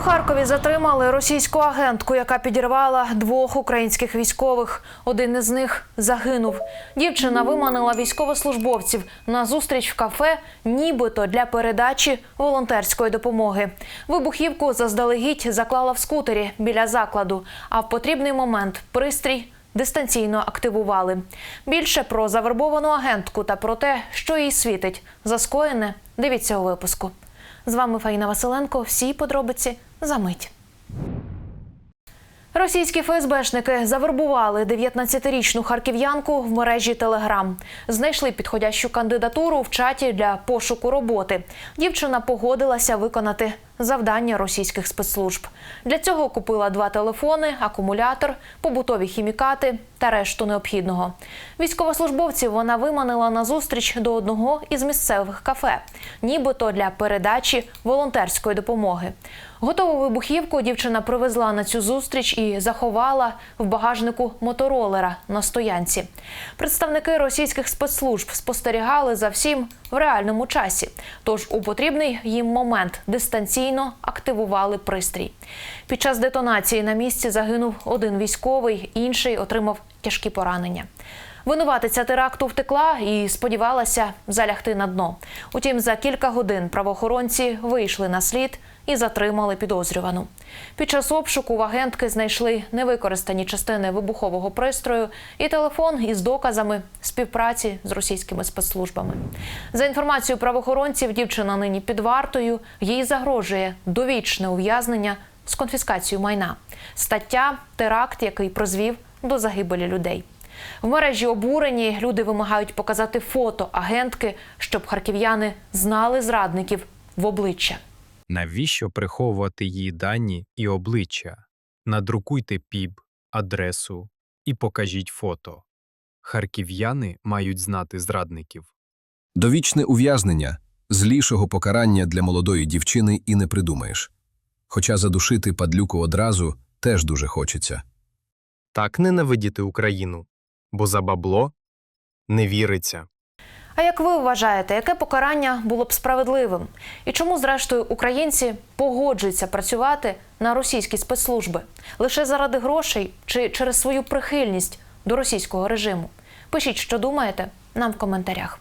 Харкові затримали російську агентку, яка підірвала двох українських військових. Один із них загинув. Дівчина виманила військовослужбовців на зустріч в кафе, нібито для передачі волонтерської допомоги. Вибухівку заздалегідь заклала в скутері біля закладу, а в потрібний момент пристрій дистанційно активували. Більше про завербовану агентку та про те, що їй світить за скоєне, дивіться у випуску. З вами Фаїна Василенко. Всі подробиці за мить. Російські ФСБшники завербували 19-річну харків'янку в мережі Телеграм. Знайшли підходящу кандидатуру в чаті для пошуку роботи. Дівчина погодилася виконати завдання російських спецслужб. Для цього купила два телефони, акумулятор, побутові хімікати та решту необхідного. Військовослужбовців вона виманила на зустріч до одного із місцевих кафе, нібито для передачі волонтерської допомоги. Готову вибухівку дівчина привезла на цю зустріч і заховала в багажнику моторолера на стоянці. Представники російських спецслужб спостерігали за всім в реальному часі. Тож у потрібний їм момент дистанційно активували пристрій. Під час детонації на місці загинув один військовий, інший отримав тяжкі поранення. Винуватиця теракту втекла і сподівалася залягти на дно. Утім, за кілька годин правоохоронці вийшли на слід і затримали підозрювану. Під час обшуку в агентки знайшли невикористані частини вибухового пристрою і телефон із доказами співпраці з російськими спецслужбами. За інформацією правоохоронців, дівчина нині під вартою. Їй загрожує довічне ув'язнення з конфіскацією майна. Стаття теракт, який призвів до загибелі людей. В мережі обурені люди вимагають показати фото агентки, щоб харків'яни знали зрадників в обличчя. Навіщо приховувати її дані і обличчя? Надрукуйте піб, адресу і покажіть фото. Харків'яни мають знати зрадників. Довічне ув'язнення злішого покарання для молодої дівчини і не придумаєш. Хоча задушити падлюку одразу теж дуже хочеться. Так ненавидіти Україну, бо за бабло не віриться. А як ви вважаєте, яке покарання було б справедливим? І чому, зрештою, українці погоджуються працювати на російські спецслужби лише заради грошей чи через свою прихильність до російського режиму? Пишіть, що думаєте, нам в коментарях.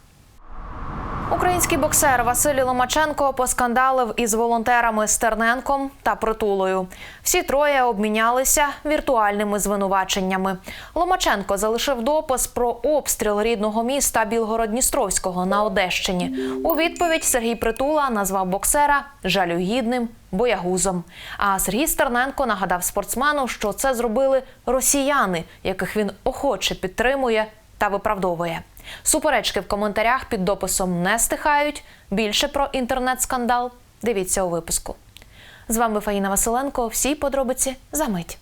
Український боксер Василій Ломаченко поскандалив із волонтерами Стерненком та Притулою. Всі троє обмінялися віртуальними звинуваченнями. Ломаченко залишив допис про обстріл рідного міста Білгород-Дністровського на Одещині. У відповідь Сергій Притула назвав боксера жалюгідним боягузом. А Сергій Стерненко нагадав спортсмену, що це зробили росіяни, яких він охоче підтримує та виправдовує. Суперечки в коментарях під дописом не стихають. Більше про інтернет-скандал дивіться у випуску. З вами Фаїна Василенко. Всі подробиці за мить.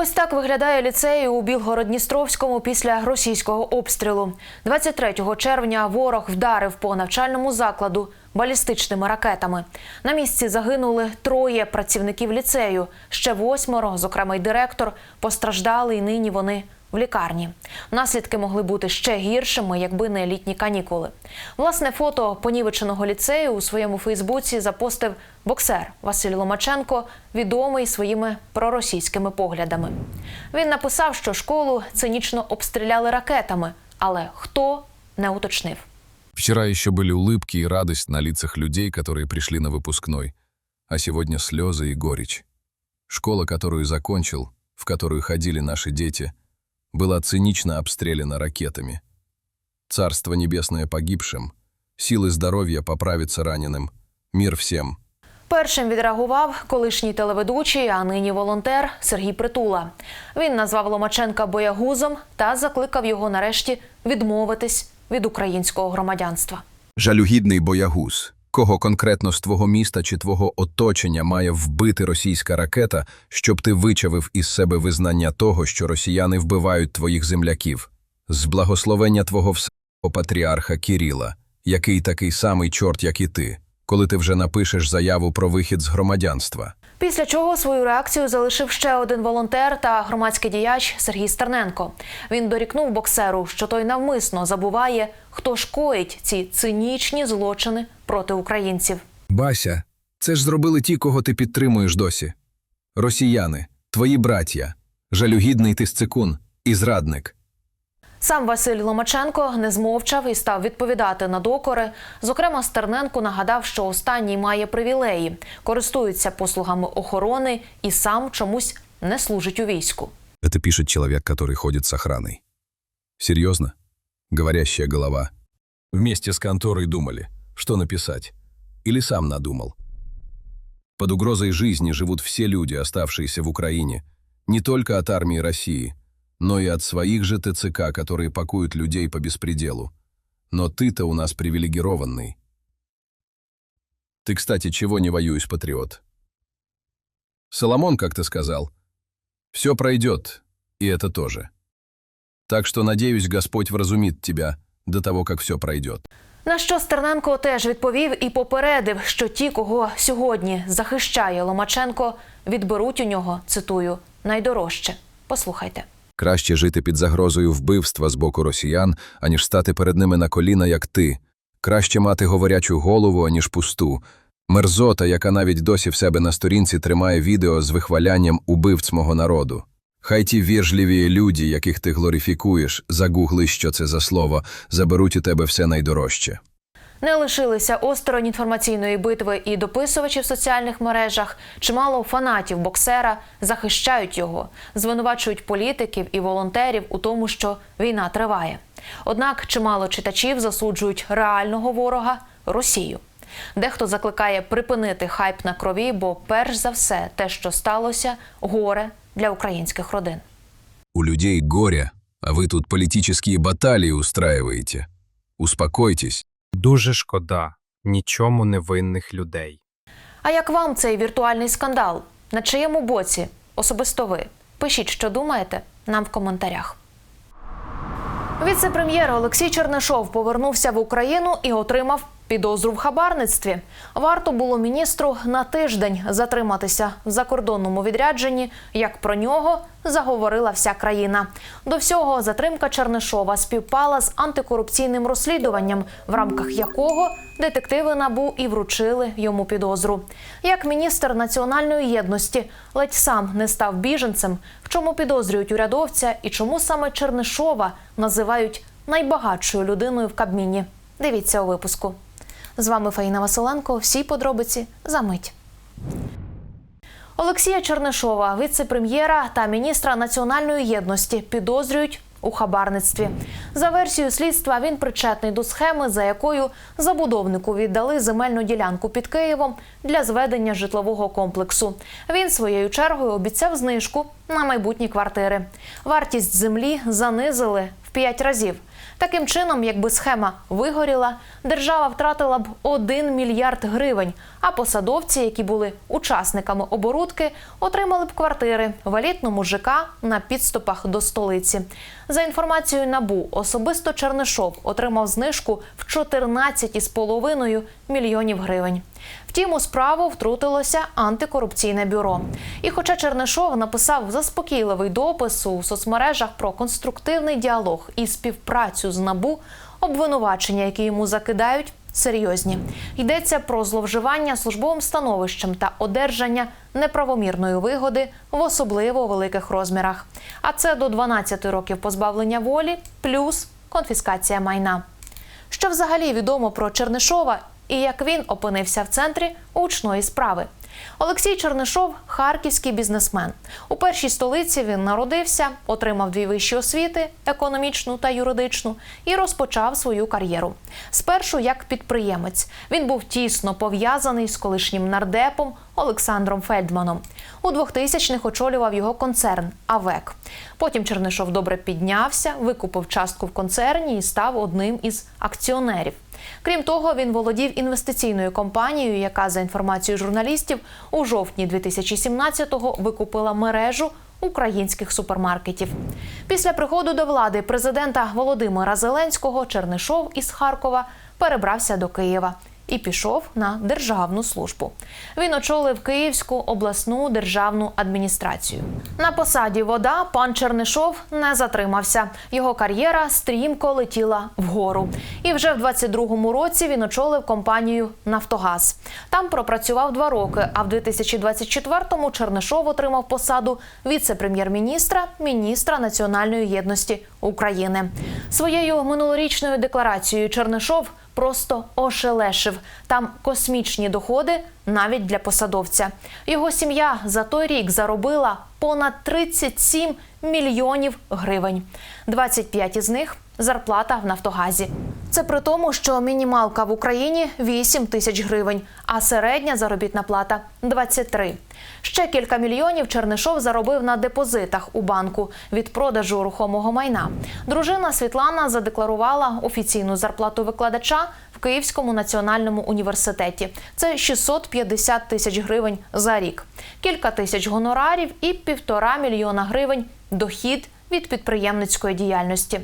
Ось так виглядає ліцей у Білгород-Дністровському після російського обстрілу. 23 червня ворог вдарив по навчальному закладу балістичними ракетами. На місці загинули троє працівників ліцею. Ще восьмеро, зокрема й директор, постраждали, і нині вони в лікарні. Наслідки могли бути ще гіршими, якби не літні канікули. Власне, фото понівеченого ліцею у своєму Фейсбуці запостив боксер Василь Ломаченко, відомий своїми проросійськими поглядами. Він написав, що школу цинічно обстріляли ракетами, але хто не уточнив. Вчера еще были улыбки и радость на лицах людей, которые пришли на выпускной, а сегодня слезы и горечь. Школа, которую закончил, в которую ходили наши дети, была цинично обстреляна ракетами. Царство небесное погибшим, силы здоровья поправиться раненым, мир всем. Першим відреагував колишній телеведучий, а нині волонтер Сергій Притула. Він назвав Ломаченка боягузом та закликав його нарешті відмовитись від українського громадянства. Жалюгідний боягуз. Кого конкретно з твого міста чи твого оточення має вбити російська ракета, щоб ти вичавив із себе визнання того, що росіяни вбивають твоїх земляків? З благословення твого всього патріарха Кіріла, який такий самий чорт, як і ти, коли ти вже напишеш заяву про вихід з громадянства. Після чого свою реакцію залишив ще один волонтер та громадський діяч Сергій Стерненко. Він дорікнув боксеру, що той навмисно забуває, хто ж коїть ці цинічні злочини проти українців. Бася, Це ж зробили ті, кого ти підтримуєш досі. Росіяни, твої браття, жалюгідний тисцикун і зрадник. Сам Василь Ломаченко не змовчав і став відповідати на докори. Зокрема, Стерненко нагадав, що останній має привілеї, користується послугами охорони і сам чомусь не служить у війську. Это пишет человек, который ходит с охраной. Серьезно? Говорящая голова. Вместе с конторой думали, что написать. Или сам надумал. Под угрозой жизни живут все люди, оставшиеся в Украине, не только от армии России, но и от своих же ТЦК, которые пакуют людей по беспределу. Но ты-то у нас привилегированный. Ты, кстати, чего не воюешь, патриот? Соломон, как ты сказал, все пройдет, и это тоже. Так что, надеюсь, Господь вразумит тебя до того, как все пройдет. На що Стерненко теж відповів і попередив, що ті, кого сьогодні захищає Ломаченко, відберуть у нього цитую найдорожче. Послухайте. Краще жити під загрозою вбивства з боку росіян, аніж стати перед ними на коліна, як ти. Краще мати говорячу голову, аніж пусту. Мерзота, яка навіть досі в себе на сторінці тримає відео з вихвалянням убивць мого народу. Хай ті віржливі люди, яких ти глорифікуєш, загугли, що це за слово, заберуть у тебе все найдорожче. Не лишилися осторонь інформаційної битви і дописувачі в соціальних мережах. Чимало фанатів боксера захищають його, звинувачують політиків і волонтерів у тому, що війна триває. Однак чимало читачів засуджують реального ворога Росію. Дехто закликає припинити хайп на крові, бо перш за все те, що сталося, горе для українських родин. У людей горе, а ви тут політичні баталії устраиваете. Успокойтесь. Дуже шкода нічому невинних людей. А як вам цей віртуальний скандал? На чиєму боці? Особисто ви? Пишіть, що думаєте, нам в коментарях. Віце-прем'єр Олексій Чернишов повернувся в Україну і отримав підозру в хабарництві. Варто було міністру на тиждень затриматися в закордонному відрядженні, як про нього заговорила вся країна. До всього затримка Чернишова співпала з антикорупційним розслідуванням, в рамках якого детективи набу і вручили йому підозру. Як міністр національної єдності ледь сам не став біженцем, в чому підозрюють урядовця і чому саме Чернишова називають найбагатшою людиною в Кабміні. Дивіться у випуску. З вами Фаїна Василенко. Всі подробиці за мить. Олексія Чернишова, віце-прем'єра та міністра національної єдності, підозрюють у хабарництві. За версією слідства, він причетний до схеми, за якою забудовнику віддали земельну ділянку під Києвом для зведення житлового комплексу. Він своєю чергою обіцяв знижку на майбутні квартири. Вартість землі занизили в п'ять разів. Таким чином, якби схема вигоріла, держава втратила б 1 мільярд гривень, а посадовці, які були учасниками оборудки, отримали б квартири в елітному ЖК на підступах до столиці. За інформацією НАБУ, особисто Чернишов отримав знижку в 14,5 мільйонів гривень. Втім, у справу втрутилося антикорупційне бюро. І хоча Чернишов написав заспокійливий допис у соцмережах про конструктивний діалог і співпрацю з НАБУ, обвинувачення, які йому закидають, серйозні. Йдеться про зловживання службовим становищем та одержання неправомірної вигоди в особливо великих розмірах. А це до 12 років позбавлення волі плюс конфіскація майна. Що взагалі відомо про Чернишова і як він опинився в центрі гучної справи? Олексій Чернишов харківський бізнесмен. У першій столиці він народився, отримав дві вищі освіти економічну та юридичну і розпочав свою кар'єру. Спершу як підприємець. Він був тісно пов'язаний з колишнім нардепом Олександром Фельдманом. У 2000-х очолював його концерн АВЕК. Потім Чернишов добре піднявся, викупив частку в концерні і став одним із акціонерів. Крім того, він володів інвестиційною компанією, яка, за інформацією журналістів, у жовтні 2017-го викупила мережу українських супермаркетів. Після приходу до влади президента Володимира Зеленського Чернишов із Харкова перебрався до Києва і пішов на державну службу. Він очолив Київську обласну державну адміністрацію. На посаді вода пан Чернишов не затримався. Його кар'єра стрімко летіла вгору. І вже в 22-му році він очолив компанію Нафтогаз. Там пропрацював два роки. А в 2024-му Чернишов отримав посаду віце-прем'єр-міністра, міністра національної єдності України. Своєю минулорічною декларацією Чернишов просто ошелешив. Там космічні доходи навіть для посадовця. Його сім'я за той рік заробила понад 37 мільйонів гривень. 25 із них зарплата в Нафтогазі. Це при тому, що мінімалка в Україні 8 тисяч гривень, а середня заробітна плата 23. Ще кілька мільйонів Чернишов заробив на депозитах у банку від продажу рухомого майна. Дружина Світлана задекларувала офіційну зарплату викладача в Київському національному університеті. Це 650 тисяч гривень за рік, кілька тисяч гонорарів і півтора мільйона гривень дохід від підприємницької діяльності.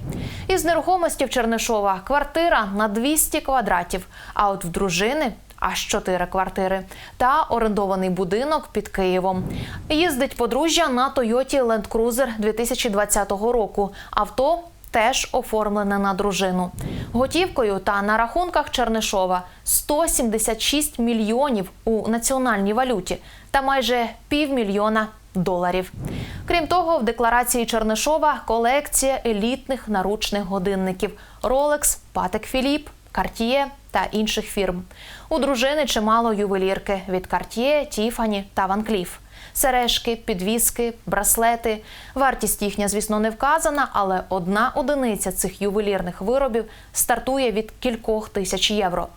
Із нерухомості в Чернишова квартира на 200 квадратів, а от в дружини аж 4 квартири та орендований будинок під Києвом. Їздить подружжя на Тойоті Land Cruiser 2020 року. Авто теж оформлене на дружину. Готівкою та на рахунках Чернишова 176 мільйонів у національній валюті та майже півмільйона доларів. Крім того, в декларації Чернишова колекція елітних наручних годинників Rolex, Patek Philippe, Cartier та інших фірм. У дружини чимало ювелірки від Cartier, Tiffany та Van Cleef. Сережки, підвіски, браслети. Вартість їхня, звісно, не вказана, але одна одиниця цих ювелірних виробів стартує від кількох тисяч євро.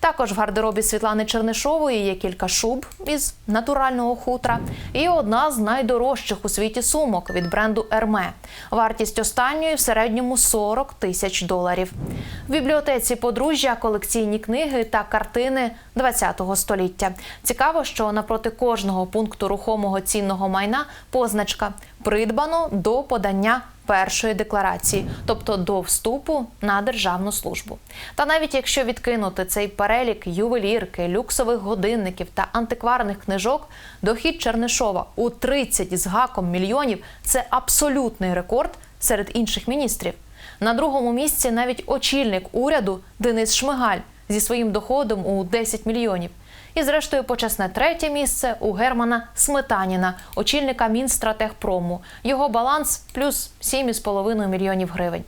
Також в гардеробі Світлани Чернишової є кілька шуб із натурального хутра і одна з найдорожчих у світі сумок від бренду Ерме. Вартість останньої в середньому 40 тисяч доларів. В бібліотеці подружжя колекційні книги та картини ХХ століття. Цікаво, що навпроти кожного пункту рухомого цінного майна позначка придбано до подання першої декларації, тобто до вступу на державну службу. Та навіть якщо відкинути цей перелік ювелірки, люксових годинників та антикварних книжок, дохід Чернишова у 30 з гаком мільйонів це абсолютний рекорд серед інших міністрів. На другому місці навіть очільник уряду Денис Шмигаль зі своїм доходом у 10 мільйонів. І, зрештою, почесне третє місце у Германа Сметаніна, очільника Мінстратегпрому. Його баланс плюс 7,5 мільйонів гривень.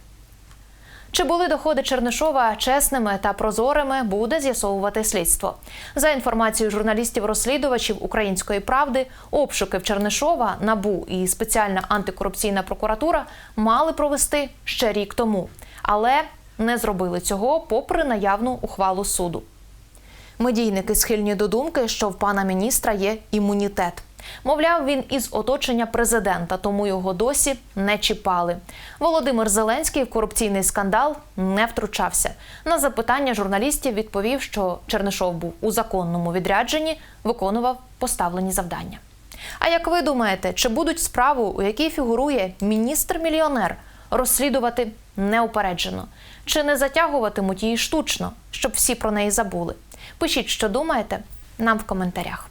Чи були доходи Чернишова чесними та прозорими, буде з'ясовувати слідство. За інформацією журналістів-розслідувачів Української правди, обшуки в Чернишова, НАБУ і спеціальна антикорупційна прокуратура мали провести ще рік тому, але не зробили цього попри наявну ухвалу суду. Медійники схильні до думки, що в пана міністра є імунітет. Мовляв, він із оточення президента, тому його досі не чіпали. Володимир Зеленський в корупційний скандал не втручався. На запитання журналістів відповів, що Чернишов був у законному відрядженні, виконував поставлені завдання. А як ви думаєте, чи будуть справу, у якій фігурує міністр-мільйонер, розслідувати неупереджено? Чи не затягуватимуть її штучно, щоб всі про неї забули? Пишіть, що думаєте, нам в коментарях.